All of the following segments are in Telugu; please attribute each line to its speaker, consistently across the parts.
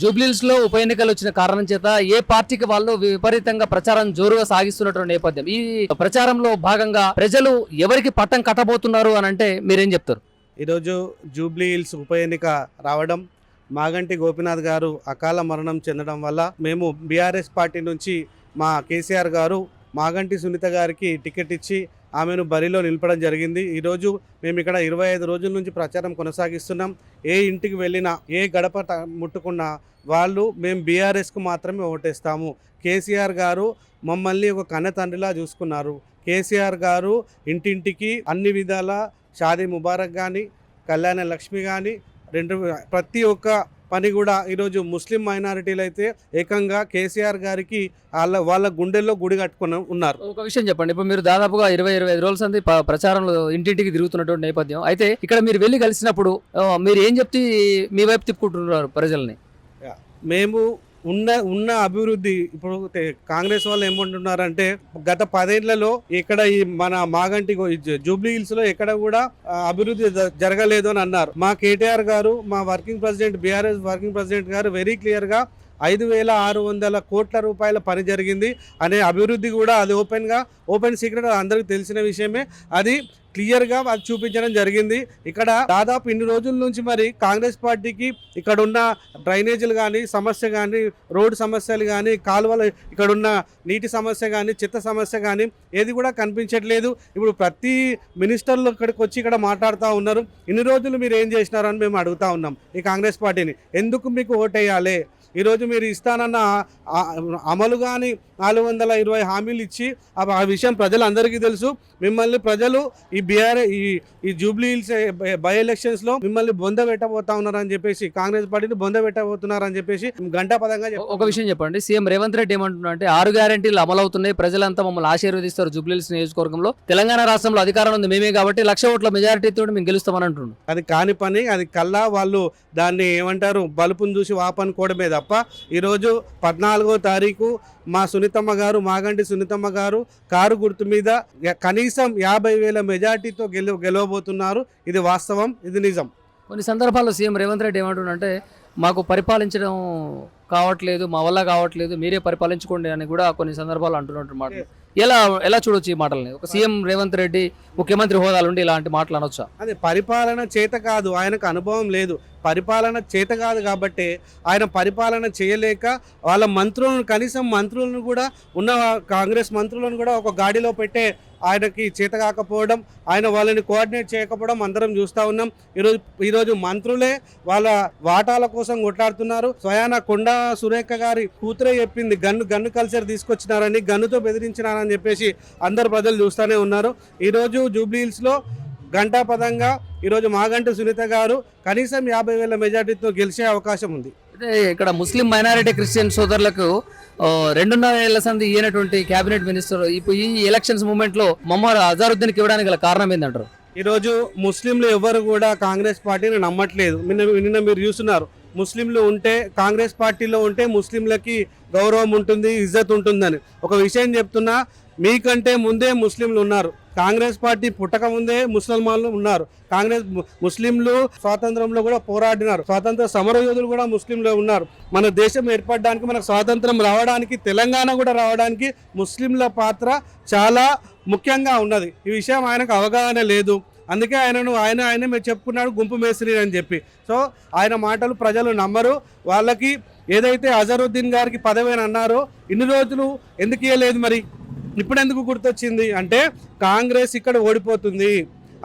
Speaker 1: జూబ్లీస్లో ఉప ఎన్నికలు వచ్చిన కారణం చేత ఏ పార్టీకి వాళ్ళు విపరీతంగా ప్రచారం జోరుగా సాగిస్తున్నటువంటి నేపథ్యం. ఈ ప్రచారంలో భాగంగా ప్రజలు ఎవరికి పట్టం కట్టబోతున్నారు అని అంటే మీరేం చెప్తారు?
Speaker 2: ఈరోజు జూబ్లీ హిల్స్ ఉప ఎన్నిక రావడం మాగంటి గోపినాథ్ గారు అకాల మరణం చెందడం వల్ల మేము బీఆర్ఎస్ పార్టీ నుంచి మా కేసీఆర్ గారు మాగంటి సునీత గారికి టికెట్ ఇచ్చి ఆమెను బరిలో నిలపడం జరిగింది. ఈరోజు మేము ఇక్కడ ఇరవై ఐదు రోజుల నుంచి ప్రచారం కొనసాగిస్తున్నాం. ఏ ఇంటికి వెళ్ళినా ఏ గడప ముట్టుకున్నా వాళ్ళు మేము బీఆర్ఎస్కు మాత్రమే ఓటేస్తాము. కేసీఆర్ గారు మమ్మల్ని ఒక కన్న తండ్రిలా చూసుకున్నారు. కేసీఆర్ గారు ఇంటింటికి అన్ని విధాల షాదీ ముబారక్ కానీ కళ్యాణ లక్ష్మి కానీ రెండు ప్రతి ఒక్క పని కూడా ఈరోజు ముస్లిం మైనారిటీలు అయితే ఏకంగా కేసీఆర్ గారికి వాళ్ళ వాళ్ళ గుండెల్లో గుడి కట్టుకుని ఉన్నారు.
Speaker 1: ఒక విషయం చెప్పండి. ఇప్పుడు మీరు దాదాపుగా ఇరవై ఇరవై ఐదు రోజుల సంది ప్రచారంలో ఇంటింటికి తిరుగుతున్నటువంటి నేపథ్యం. అయితే ఇక్కడ మీరు వెళ్ళి కలిసినప్పుడు మీరు ఏం చెప్తే మీ వైపు తిప్పుకుంటున్నారు ప్రజల్ని?
Speaker 2: మేము ఉన్న ఉన్న అభివృద్ధి ఇప్పుడు కాంగ్రెస్ వాళ్ళు ఏమంటున్నారంటే గత పదేళ్ళలో ఇక్కడ ఈ మన మాగంటి గో- జూబ్లీ హిల్స్లో ఎక్కడ కూడా అభివృద్ధి జ- జరగలేదు అని అన్నారు. మా కేటీఆర్ గారు మా working president BRS working president గారు వెరీ క్లియర్గా ఐదు వేల ఆరు వందల కోట్ల రూపాయల పని జరిగింది అనే అభివృద్ధి కూడా అది ఓపెన్గా ఓపెన్ సీక్రెట్ అందరికీ తెలిసిన విషయమే. అది క్లియర్గా అది చూపించడం జరిగింది. ఇక్కడ దాదాపు ఇన్ని రోజుల నుంచి మరి కాంగ్రెస్ పార్టీకి ఇక్కడ ఉన్న డ్రైనేజీలు కానీ సమస్య కానీ రోడ్డు సమస్యలు కానీ కాలువలు ఇక్కడ ఉన్న నీటి సమస్య కానీ చిత్త సమస్య కానీ ఏది కూడా కనిపించట్లేదు. ఇప్పుడు ప్రతి మినిస్టర్లు ఇక్కడికి వచ్చి ఇక్కడ మాట్లాడుతూ ఉన్నారు. ఇన్ని రోజులు మీరు ఏం చేసినారు అని మేము అడుగుతా ఉన్నాం ఈ కాంగ్రెస్ పార్టీని. ఎందుకు మీకు ఓటేయాలి? ఈరోజు మీరు ఇస్తానన్న అమలు కానీ నాలుగు వందల ఇరవై హామీలు ఇచ్చి ఆ విషయం ప్రజలందరికీ తెలుసు. మిమ్మల్ని ప్రజలు ఈ బీఆర్ ఈ ఈ జూబ్లీ హిల్స్ బై ఎలక్షన్స్లో మిమ్మల్ని బొంద పెట్టబోతా ఉన్నారని చెప్పేసి కాంగ్రెస్ పార్టీని బొంద పెట్టబోతున్నారని చెప్పేసి గంటా పదంగా
Speaker 1: ఒక విషయం చెప్పండి. సీఎం రేవంత్ రెడ్డి ఏమంటున్నా అంటే ఆరు గ్యారెంటీలు అమలవుతున్నాయి. ప్రజలంతా మమ్మల్ని ఆశీర్వదిస్తారు జూబ్లీస్ నియోజకవర్గంలో. తెలంగాణ రాష్ట్రంలో అధికారం ఉంది మేమే కాబట్టి లక్ష ఓట్ల మెజారిటీతో మేము గెలుస్తామని అంటున్నాం
Speaker 2: అది కాని పని అది కల్లా వాళ్ళు దాన్ని ఏమంటారు బలుపుని చూసి వాపనుకోవడమే తప్ప తప్ప ఈరోజు పద్నాలుగో తారీఖు మా సునీతమ్మ గారు మాగంటి సునీతమ్మ గారు కారు గుర్తు మీద కనీసం యాభై వేల మెజార్టీతో గెలు గెలవబోతున్నారు. ఇది వాస్తవం ఇది నిజం.
Speaker 1: కొన్ని సందర్భాల్లో సీఎం రేవంత్ రెడ్డి ఏమంటుండంటే మాకు పరిపాలించడం కావట్లేదు మా వల్ల కావట్లేదు మీరే పరిపాలించుకోండి అని కూడా కొన్ని సందర్భాలు అంటున్నట్టు మాట ఎలా ఎలా చూడొచ్చు ఈ మాటల్ని? ఒక సీఎం రేవంత్ రెడ్డి ముఖ్యమంత్రి హోదాలు ఉండి ఇలాంటి మాటలు అనొచ్చా?
Speaker 2: అది పరిపాలన చేత కాదు ఆయనకు అనుభవం లేదు. పరిపాలన చేత కాదు కాబట్టి ఆయన పరిపాలన చేయలేక వాళ్ళ మంత్రులను కనీసం మంత్రులను కూడా ఉన్న కాంగ్రెస్ మంత్రులను కూడా ఒక గాడిలో పెట్టే ఆయనకి చేత కాకపోవడం ఆయన వాళ్ళని కోఆర్డినేట్ చేయకపోవడం అందరం చూస్తూ ఉన్నాం. ఈరోజు ఈరోజు మంత్రులే వాళ్ళ వాటాల కోసం కొట్లాడుతున్నారు. స్వయాన కొండా సురేఖ గారి కూతురే చెప్పింది గన్ను గన్ను కల్చర్ తీసుకొచ్చినారని గన్నుతో బెదిరించినారని చెప్పేసి అందరు ప్రజలు చూస్తూనే ఉన్నారు. ఈరోజు జూబ్లీహిల్స్లో గంటాపదంగా ఈరోజు మాగంటి సునీత గారు కనీసం యాభై వేల మెజార్టీతో గెలిచే అవకాశం ఉంది.
Speaker 1: అయితే ఇక్కడ ముస్లిం మైనారిటీ క్రిస్టియన్ సోదరులకు రెండున్నర ఏళ్ళ సంది ఈయనటువంటి కేబినెట్ మినిస్టర్ ఇప్పుడు ఈ ఎలక్షన్స్ మూమెంట్లో మొహమ్మద్ అజారుద్దీన్కి ఇవ్వడానికి గల కారణం ఏంటంటారు
Speaker 2: ఈరోజు ముస్లింలు ఎవరు కూడా కాంగ్రెస్ పార్టీని నమ్మట్లేదు. నిన్న నిన్న మీరు చూస్తున్నారు. ముస్లింలు ఉంటే కాంగ్రెస్ పార్టీలో ఉంటే ముస్లింలకి గౌరవం ఉంటుంది ఇజ్జత్ ఉంటుందని. ఒక విషయం చెప్తున్నా మీకంటే ముందే ముస్లింలు ఉన్నారు. కాంగ్రెస్ పార్టీ పుట్టక ముందే ముసల్మాన్లు ఉన్నారు. కాంగ్రెస్ ముస్లింలు స్వాతంత్రంలో కూడా పోరాడినారు. స్వాతంత్ర సమరయోధులు కూడా ముస్లింలు ఉన్నారు. మన దేశం ఏర్పడడానికి మనకు స్వాతంత్రం రావడానికి తెలంగాణ కూడా రావడానికి ముస్లింల పాత్ర చాలా ముఖ్యంగా ఉన్నది. ఈ విషయం ఆయనకు అవగాహన లేదు. అందుకే ఆయనను ఆయన ఆయన మీరు చెప్పుకున్నాడు గుంపు మేస్త్రి అని చెప్పి. సో ఆయన మాటలు ప్రజలు నమ్మరు. వాళ్ళకి ఏదైతే అజరుద్దీన్ గారికి పదవి అని అన్నారో ఇన్ని రోజులు ఎందుకు ఇవ్వలేదు మరి? ఇప్పుడు ఎందుకు గుర్తొచ్చింది అంటే కాంగ్రెస్ ఇక్కడ ఓడిపోతుంది.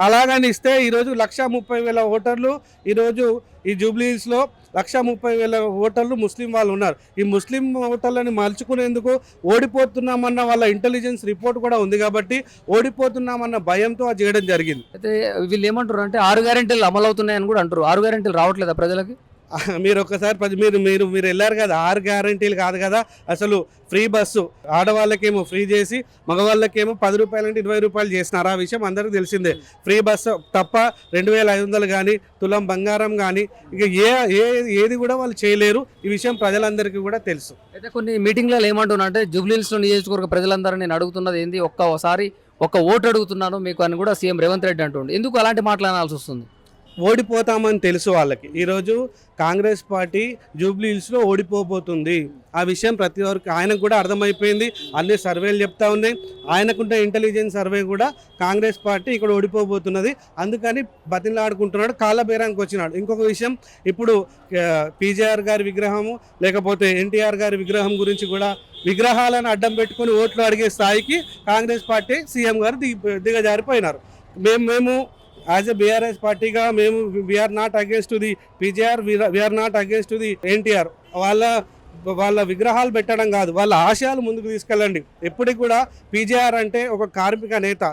Speaker 2: అలాగని ఇస్తే ఈరోజు లక్ష ముప్పై వేల ఓటర్లు ఈరోజు ఈ జూబ్లీస్లో లక్ష ముప్పై వేల ఓటర్లు ముస్లిం వాళ్ళు ఉన్నారు. ఈ ముస్లిం ఓటర్లని మలుచుకునేందుకు ఓడిపోతున్నామన్న వాళ్ళ ఇంటెలిజెన్స్ రిపోర్ట్ కూడా ఉంది కాబట్టి ఓడిపోతున్నామన్న భయంతో అది చేయడం జరిగింది.
Speaker 1: అయితే వీళ్ళు ఏమంటారు అంటే ఆరు గ్యారెంటీలు అమలు అవుతున్నాయని కూడా అంటారు. ఆరు గ్యారెంటీలు రావట్లేదా ప్రజలకి?
Speaker 2: మీరు ఒక్కసారి పది- మీరు మీరు మీరు వెళ్ళారు కదా ఆరు గ్యారంటీలు కాదు కదా అసలు ఫ్రీ బస్సు ఆడవాళ్ళకేమో ఫ్రీ చేసి మగవాళ్ళకేమో పది రూపాయలు అంటే ఇరవై రూపాయలు చేసినారు. ఆ విషయం అందరికీ తెలిసిందే. ఫ్రీ బస్సు తప్ప రెండు వేల ఐదు వందలు కానీ తులం బంగారం కానీ ఇక ఏ ఏ ఏది కూడా వాళ్ళు చేయలేరు. ఈ విషయం ప్రజలందరికీ కూడా తెలుసు.
Speaker 1: అయితే కొన్ని మీటింగ్లలో ఏమంటున్నా అంటే జూబ్లీహిల్స్ నియోజకవర్గ ప్రజలందరూ నేను అడుగుతున్నది ఏంది? ఒక్కసారి ఒక్క ఓటు అడుగుతున్నాను మీకు అని కూడా సీఎం రేవంత్ రెడ్డి అంటుండే. ఎందుకు అలాంటి మాట్లాడాల్సి వస్తుంది?
Speaker 2: ఓడిపోతామని తెలుసు వాళ్ళకి. ఈరోజు కాంగ్రెస్ పార్టీ జూబ్లీ హిల్స్లో ఓడిపోబోతుంది. ఆ విషయం ప్రతి ఒక్క ఆయనకు కూడా అర్థమైపోయింది. అన్ని సర్వేలు చెప్తా ఉన్నాయి. ఆయనకుంటే ఇంటెలిజెన్స్ సర్వే కూడా కాంగ్రెస్ పార్టీ ఇక్కడ ఓడిపోబోతున్నది. అందుకని బతిలాడుకుంటున్నాడు కాళ్ళబేరానికి వచ్చినాడు. ఇంకొక విషయం ఇప్పుడు పీజేఆర్ గారి విగ్రహము లేకపోతే ఎన్టీఆర్ గారి విగ్రహం గురించి కూడా విగ్రహాలను అడ్డం పెట్టుకొని ఓట్లు అడిగే స్థాయికి కాంగ్రెస్ పార్టీ సీఎం గారు దిగి దిగజారిపోయినారు. మేము మేము యాజ్ ఎ బీఆర్ఎస్ పార్టీగా మేము we're not against the PJR we're not against the NTR వాళ్ళ వాళ్ళ విగ్రహాలు పెట్టడం కాదు వాళ్ళ ఆశయాలు ముందుకు తీసుకెళ్ళండి. ఎప్పటికి కూడా పీజేఆర్ అంటే ఒక కార్మిక నేత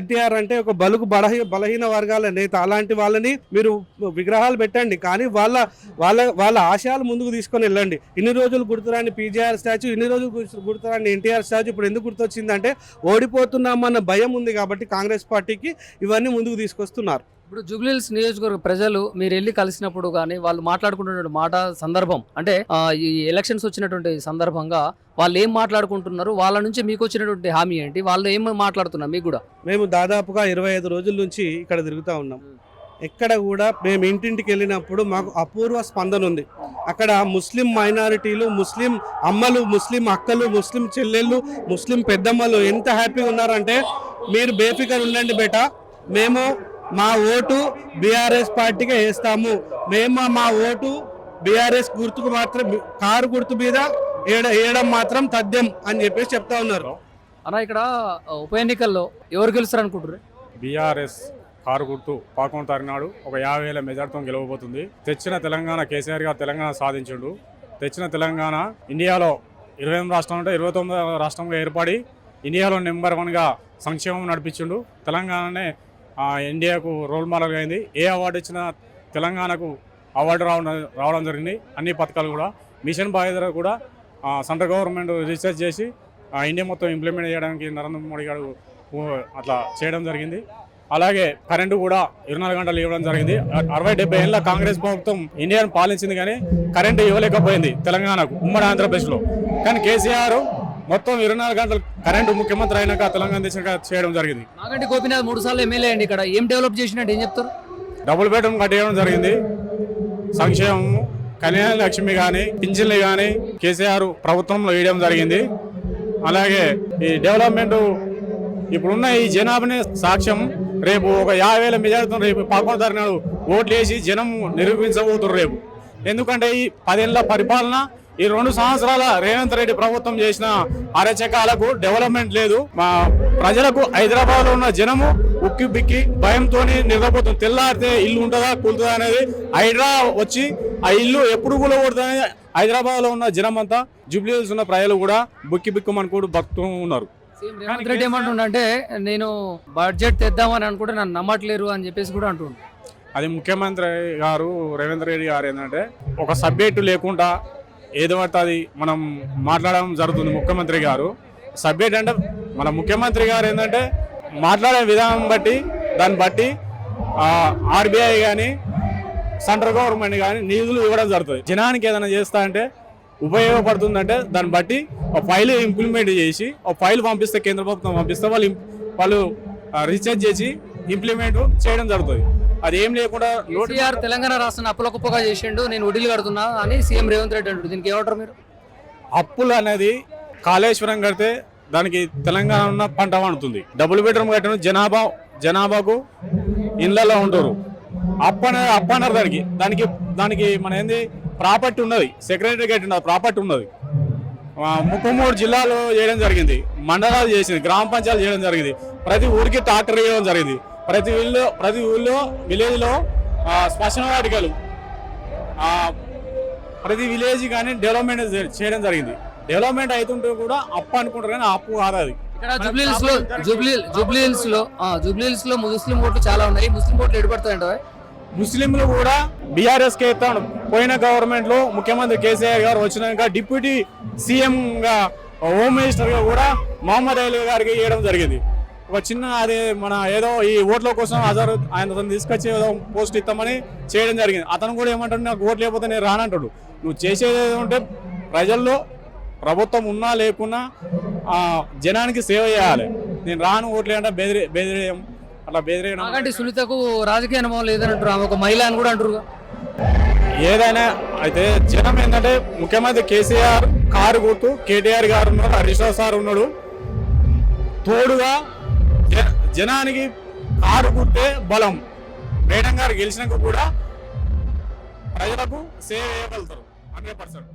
Speaker 2: ఎన్టీఆర్ అంటే ఒక బలుగు బలహీ బలహీన వర్గాల నేత. అలాంటి వాళ్ళని మీరు విగ్రహాలు పెట్టండి కానీ వాళ్ళ వాళ్ళ వాళ్ళ ఆశయాలు ముందుకు తీసుకొని వెళ్ళండి. ఇన్ని రోజులు గుర్తురాని పీజేఆర్ స్టాచ్యూ ఇన్ని రోజులు గుర్తురాని ఎన్టీఆర్ స్టాచ్యూ ఇప్పుడు ఎందుకు గుర్తొచ్చిందంటే ఓడిపోతున్నామన్న భయం ఉంది కాబట్టి కాంగ్రెస్ పార్టీకి ఇవన్నీ ముందుకు తీసుకొస్తున్నారు.
Speaker 1: ఇప్పుడు జూబ్లీహిల్స్ నియోజకవర్గ ప్రజలు మీరు వెళ్ళి కలిసినప్పుడు కానీ వాళ్ళు మాట్లాడుకుంటున్న మాట సందర్భం అంటే ఈ ఎలక్షన్స్ వచ్చినటువంటి సందర్భంగా వాళ్ళు ఏం మాట్లాడుకుంటున్నారు? వాళ్ళ నుంచి మీకు వచ్చినటువంటి హామీ ఏంటి? వాళ్ళు ఏం మాట్లాడుతున్నారు మీకు కూడా?
Speaker 2: మేము దాదాపుగా ఇరవై ఐదు రోజుల నుంచి ఇక్కడ తిరుగుతూ ఉన్నాం. ఎక్కడ కూడా మేము ఇంటింటికి వెళ్ళినప్పుడు మాకు అపూర్వ స్పందన ఉంది. అక్కడ ముస్లిం మైనారిటీలు ముస్లిం అమ్మలు ముస్లిం అక్కలు ముస్లిం చెల్లెళ్ళు ముస్లిం పెద్దమ్మలు ఎంత హ్యాపీగా ఉన్నారంటే మీరు బేఫికర్ ఉండండి బేట మేము మా ఓటు బీఆర్ఎస్ పార్టీకే వేస్తాము. మేము మా ఓటు బీఆర్ఎస్ గుర్తుకు మాత్రం కారు గుర్తు మీద ఏడ వేయడం మాత్రం తథ్యం అని చెప్పేసి చెప్తా ఉన్నారు.
Speaker 1: అన్న ఇక్కడ ఉప ఎన్నికల్లో ఎవరు గెలుస్తారు అనుకుంటారు
Speaker 3: బీఆర్ఎస్ కారు గుర్తు పాకొండ తరినాడు ఒక యాభై వేల మెజార్టీతో గెలవబోతుంది. తెచ్చిన తెలంగాణ కేసీఆర్ గారు తెలంగాణ సాధించిండు. తెచ్చిన తెలంగాణ ఇండియాలో ఇరవై ఎనిమిది రాష్ట్రం అంటే ఇరవై తొమ్మిది రాష్ట్రంగా ఏర్పడి ఇండియాలో నెంబర్ వన్గా సంక్షేమం నడిపించిండు. తెలంగాణనే ఇండియాకు రోల్ మోడల్గా అయింది. ఏ అవార్డు ఇచ్చినా తెలంగాణకు అవార్డు రావడం రావడం జరిగింది. అన్ని పథకాలు కూడా. మిషన్ బాధ్యత కూడా సెంట్రల్ గవర్నమెంట్ రీసెర్చ్ చేసి ఇండియా మొత్తం ఇంప్లిమెంట్ చేయడానికి నరేంద్ర మోడీ గారు అట్లా చేయడం జరిగింది. అలాగే కరెంటు కూడా ఇరవై నాలుగు గంటలు ఇవ్వడం జరిగింది. అరవై డెబ్బై ఏళ్ళ కాంగ్రెస్ ప్రభుత్వం ఇండియాను పాలించింది కానీ కరెంటు ఇవ్వలేకపోయింది తెలంగాణకు ఉమ్మడి ఆంధ్రప్రదేశ్లో. కానీ కేసీఆర్ మొత్తం ఇరవై నాలుగు గంటలు కరెంటు ముఖ్యమంత్రి అయినాక తెలంగాణ దేశంగా చేయడం జరిగింది.
Speaker 1: నాగంటి గోపీనాథ్ మూడు సార్లు ఎమ్మెల్యే అండి ఇక్కడ. ఏం డెవలప్ చేసినట్టు ఏం చెప్తారు?
Speaker 3: డబుల్ బెడ్రూమ్ కట్టేయడం జరిగింది. సంక్షేమం కళ్యాణ లక్ష్మి కానీ పింఛన్లు కానీ కేసీఆర్ ప్రభుత్వంలో వేయడం జరిగింది. అలాగే ఈ డెవలప్మెంట్ ఇప్పుడున్న ఈ జనాభాని సాక్ష్యం. రేపు ఒక యాభై వేల మెజార్టీతో రేపు పదకొండు తారీఖు ఓట్లు వేసి జనం నిరూపించబోతున్నారు రేపు. ఎందుకంటే ఈ పదేళ్ళ పరిపాలన ఈ రెండు సంవత్సరాల రేవంత్ రెడ్డి ప్రభుత్వం చేసిన అరచకాలకు డెవలప్మెంట్ లేదు. మా ప్రజలకు హైదరాబాద్లో ఉన్న జనము ఉక్కి బిక్కి భయంతో నిద్రపోతుంది. తెల్లారితే ఇల్లు ఉంటుందా కూలుతుందా అనేది హైడ్రా వచ్చి ఆ ఇల్లు ఎప్పుడు కూలకూడదని హైదరాబాద్లో ఉన్న జనం అంతా జూబ్లీహిల్స్ ఉన్న ప్రజలు కూడా బుక్కి బిక్కుమనుకోడు బతుకుతూ ఉన్నారు.
Speaker 1: రేవంత్ రెడ్డి ఏమంటుండంటే నేను బడ్జెట్ తెద్దామని అనుకుంటే నన్ను నమ్మట్లేరు అని చెప్పేసి కూడా అంటుండు.
Speaker 3: అది ముఖ్యమంత్రి గారు రేవంత్ రెడ్డి గారు ఏంటంటే ఒక సబ్జెక్టు లేకుండా ఏదో అది మనం మాట్లాడడం జరుగుతుంది. ముఖ్యమంత్రి గారు సబ్జెక్ట్ అంటే మన ముఖ్యమంత్రి గారు ఏంటంటే మాట్లాడే విధానం బట్టి దాన్ని బట్టి ఆర్బీఐ కానీ సెంట్రల్ గవర్నమెంట్ కానీ నిధులు ఇవ్వడం జరుగుతుంది. జనానికి ఏదైనా చేస్తా అంటే ఉపయోగపడుతుందంటే దాన్ని బట్టి ఒక ఫైల్ ఇంప్లిమెంట్ చేసి ఒక ఫైల్ పంపిస్తే కేంద్ర ప్రభుత్వం పంపిస్తే వాళ్ళు వాళ్ళు రీఛార్జ్ చేసి ఇంప్లిమెంట్ చేయడం జరుగుతుంది. అది లేకుండా
Speaker 1: కేసీఆర్ తెలంగాణ రాష్ట్రాన్ని అప్పుల కుప్పగా చేసిండు నేను వడ్డీలు కడుతున్నా అని సీఎం రేవంత్ రెడ్డి అంటాడు దీనికి ఏమంటారు మీరు?
Speaker 3: అప్పులు అనేది కాళేశ్వరం కడితే దానికి తెలంగాణ ఉన్న పంట పండుతుంది. డబుల్ బెడ్రూమ్ కట్టిన జనాభా జనాభాకు ఇళ్ళలో ఉంటారు. అప్పు అనేది అప్పు అన్నారు దానికి దానికి దానికి మన ఏంది ప్రాపర్టీ ఉన్నది. సెక్రటరీ కట్టిన ప్రాపర్టీ ఉన్నది. ముప్పై మూడు జిల్లాలు చేయడం జరిగింది. మండలాలు చేసింది గ్రామ పంచాయతీ చేయడం జరిగింది. ప్రతి ఊరికి ట్రాక్టర్ వేయడం జరిగింది. ప్రతి ఊళ్ళో ప్రతి ఊళ్ళో విలేజ్లో శ్మశాన వాటికలు ప్రతి విలేజ్ కానీ డెవలప్మెంట్ చేయడం జరిగింది. డెవలప్మెంట్ అవుతుంటే కూడా అప్పు అనుకుంటారు కానీ అప్పు కాదు అది.
Speaker 1: జూబ్లీహిల్స్లో జూబ్లీ జూబ్లీహిల్స్లో ఆ, జూబ్లీహిల్స్లో ముస్లిం ఓట్లు చాలా ఉన్నాయి. ముస్లిం ఓట్లు ఎడిపడతాయంట
Speaker 3: ముస్లింలు కూడా బీఆర్ఎస్ కే పోయిన గవర్నమెంట్లో ముఖ్యమంత్రి కేసీఆర్ గారు వచ్చినాక డిప్యూటీ సీఎం గా హోమ్ మినిస్టర్గా కూడా మహమ్మద్ అలీ గారికి ఇవ్వడం జరిగింది. ఒక చిన్న అది మన ఏదో ఈ ఓట్ల కోసం అజార్ ఆయన అతను తీసుకొచ్చి ఏదో పోస్ట్ ఇస్తామని చేయడం జరిగింది. అతను కూడా ఏమంటాడు నాకు ఓట్లు లేకపోతే నేను రానంటాడు నువ్వు చేసేది ఉంటే ప్రజల్లో ప్రభుత్వం ఉన్నా లేకున్నా జనానికి సేవ చేయాలి. నేను రాను ఓట్లే అంటే బెదిరి బెదిరేయం అట్లా బెదిరేయడం.
Speaker 1: అలాంటి సునీతకు రాజకీయ అనుభవం లేదంటారు ఆమె ఒక మహిళ అని కూడా అంటారు
Speaker 3: ఏదైనా అయితే జనం ఏంటంటే ముఖ్యమంత్రి కేసీఆర్ కారు గుర్తు కేటీఆర్ గారు ఉన్నారు హరీష్ రావు సార్ ఉన్నాడు. తోడుగా జనానికి కారు పుట్టే బలం. మేడం గారు గెలిచినాక కూడా ప్రజలకు సేవ్ చేయగలుగుతారు. Hundred percent.